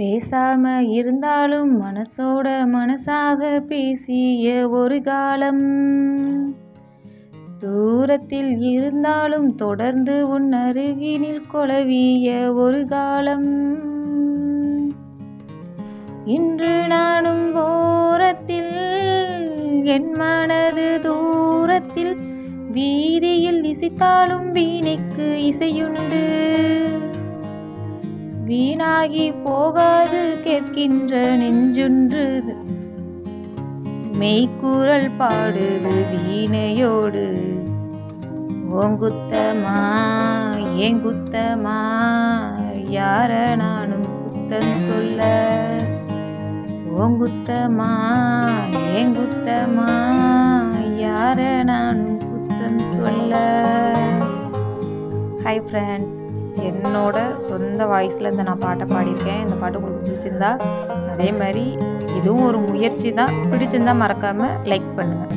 பேசாம இருந்தாலும் மனசோட மனசாக பேசிய ஒரு காலம். தூரத்தில் இருந்தாலும் தொடர்ந்து உன் அருகினில் கொலவிய ஒரு காலம். இன்று நானும் ஓரத்தில் என் மனது தூரத்தில் வீதியில் இசைத்தாலும் வீணைக்கு இசையுண்டு. வீணாகி போகாது கேட்கின்ற நெஞ்சொன்று. மெய்க்குரல் பாடுது வீணையோடு. ஓங்குத்தமா ஏங்குத்தமா யார நானும் குத்தம் சொல்ல. ஓங்குத்தமா ஏங்குத்தமா யார நானும் குத்தம் சொல்ல. ஹாய் ஃப்ரெண்ட்ஸ் என்னோட சொந்த வாய்ஸில் இந்த நான் பாட்டை பாடியிருக்கேன். இந்த பாட்டு உங்களுக்கு பிடிச்சிருந்தா அதே மாதிரி இதுவும் ஒரு முயற்சி தான். பிடிச்சிருந்தா மறக்காமல் லைக் பண்ணுங்கள்